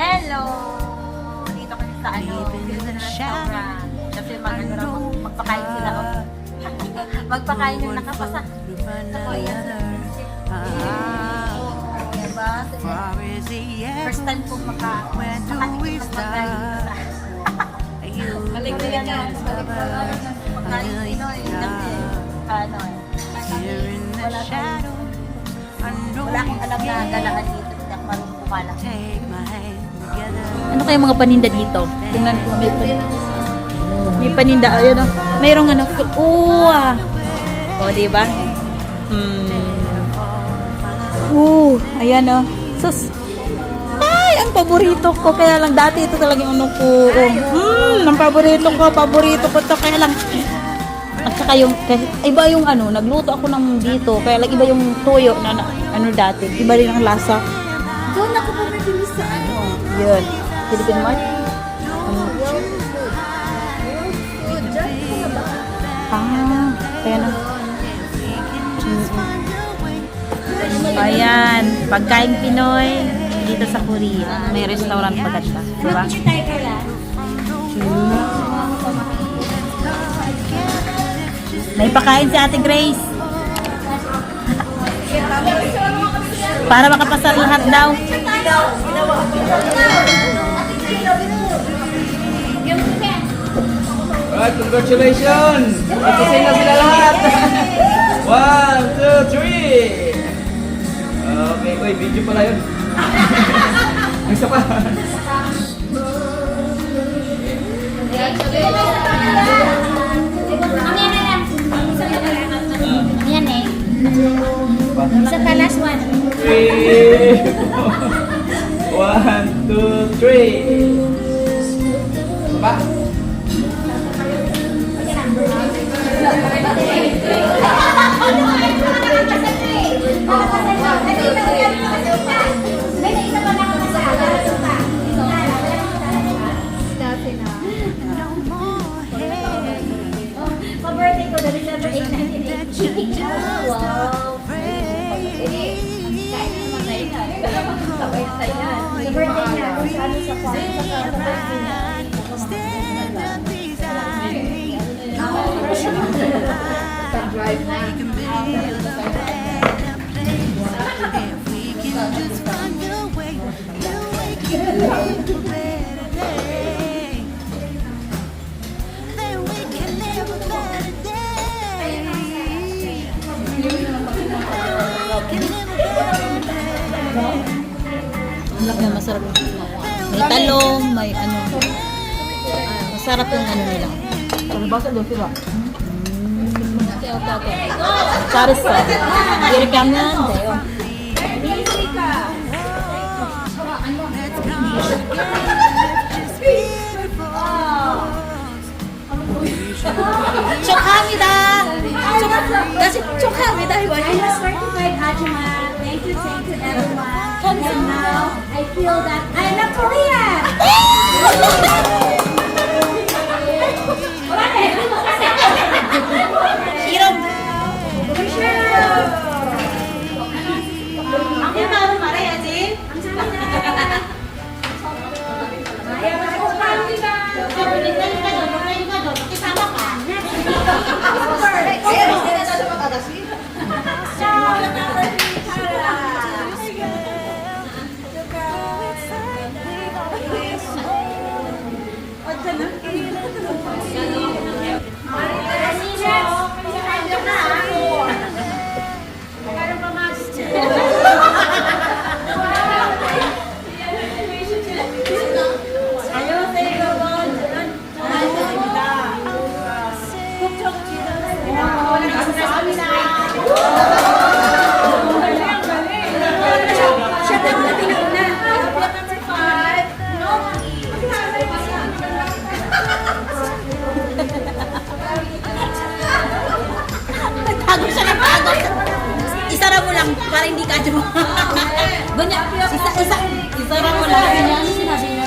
Hello! Dito kami sa ano, Pilsen Restaurant. Kasi mag, ano, raw, magpakain sila. oh. magpakain yung nakapasa. Ako, yan. Diba? First time kong maka, makatikim ng pagkain. Balik na yan. Balik na yan. Pagkain Pinoy. Kasi, ano eh. Wala tayong wala akong alam na galaan dito. Hindi ako marunong kumalang. Ano kaya mga paninda dito? Tingnan ko may paninda. May paninda, ayun o. Mayroong ano, uwa. O, di ba? Hmm. Uh, ayan o. Sus. Ay, ang paborito ko. Kaya lang dati ito talaga yung ano ko. Oh. Hmm, ang paborito ko. Paborito ko to. Kaya lang, at saka yung, iba yung ano, nagluto ako ng dito. Kaya lang iba yung tuyo na, na ano dati. Iba rin ang lasa. Doon ako bumibili sa ano. Yun. Philippine Mart. Ah, kaya na. Ayan, pagkain Pinoy dito sa Korea. May restaurant maganda, di ba? tayo kaya? May pakain si Ate Grace. Para makapasal lahat daw. Alright, congratulations! Nagising na sila lahat! One, two, three! Okay, uy, video pala yun. Isa pa. Three. 8, 1980. Wow! Sabay sa yan. Sa birthday niya, kung saan sa kwarto, sa sa birthday niya. Pag-drive na. masarap yung ginawa. May talong, may ano. Ah, masarap yung ano nila. Kalabasa daw sila. Paris ka. Diri oh. ka na. Chokhamida! Chokhamida! Chokhamida! Chokhamida! I was certified Ajima. Thank you, thank you everyone. And now, I feel that I'm a Korean. lang para hindi ka mo. Ganyan. Isa, isa, isara mo lang. Ganyan. Ano sinabi niya?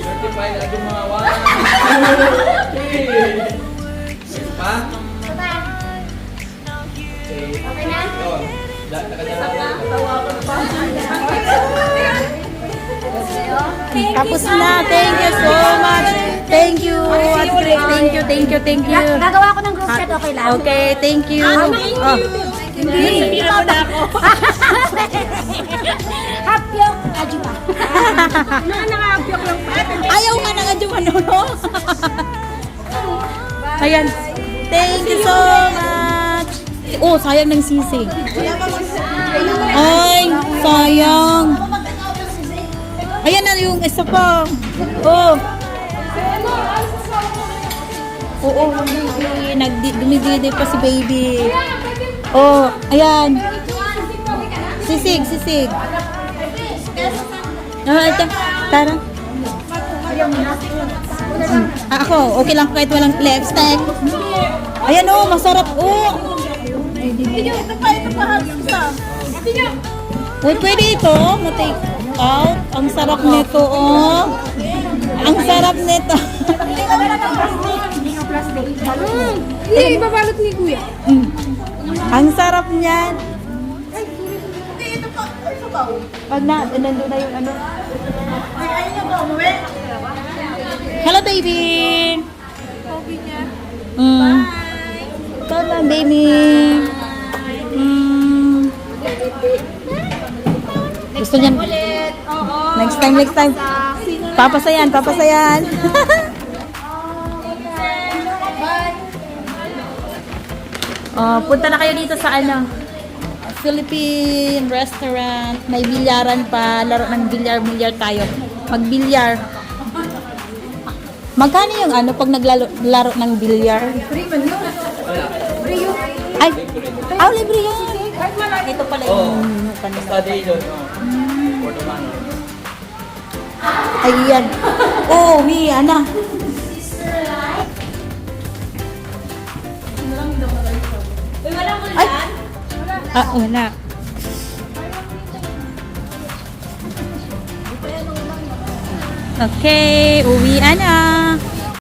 Certified na yung mga one. Three. Pa? Okay na? Da- nakadala na. Tapos na. Thank you so much. Thank you. At great. Thank you, thank you, thank you. Gagawa ko ng group chat, okay lang? Okay, thank you. Oh. Hindi pa na ako. Hapyok, ajupa. Na nakahapyok lang pa. Ayaw nga na nga yung ano, no? Ayan. Thank you so much. Oh, sayang ng sisig. Ay, sayang. Ayan na yung isa pa. Oh. Oo, hindi. Nagdi- dumididi pa si baby. Oh, ayan. Sisig, sisig. Ah, ito. Tara. Ah, ako, okay lang kahit walang lipstick. Ayan oh, masarap oh. Ito ito pa. Uy, pwede ito, matake out. Ang sarap nito oh. Ang sarap nito. Hindi ka plastic. Hindi ka plastic. Ibabalot sarap niyan. Hindi, ito pa. Ito pa. Pag na, nandun na yung ano. Ay, ayun na ba, umuwi? Hello, baby. Mm. Ikaw lang, baby. Mm. Gusto niyan. Ulit. Oo. Next time, next time. Papasayan, papasayan. oh, punta na kayo dito sa ano? Philippine restaurant. May bilyaran pa. Laro ng bilyar-bilyar tayo. Magbilyar. Magkano yung ano pag naglaro laro ng bilyar? Ay, ah, libre yun. Ito pala yung kanina. Study doon. oh. Oh, Mia na. Ay! Ah, wala. Okay, uwi na.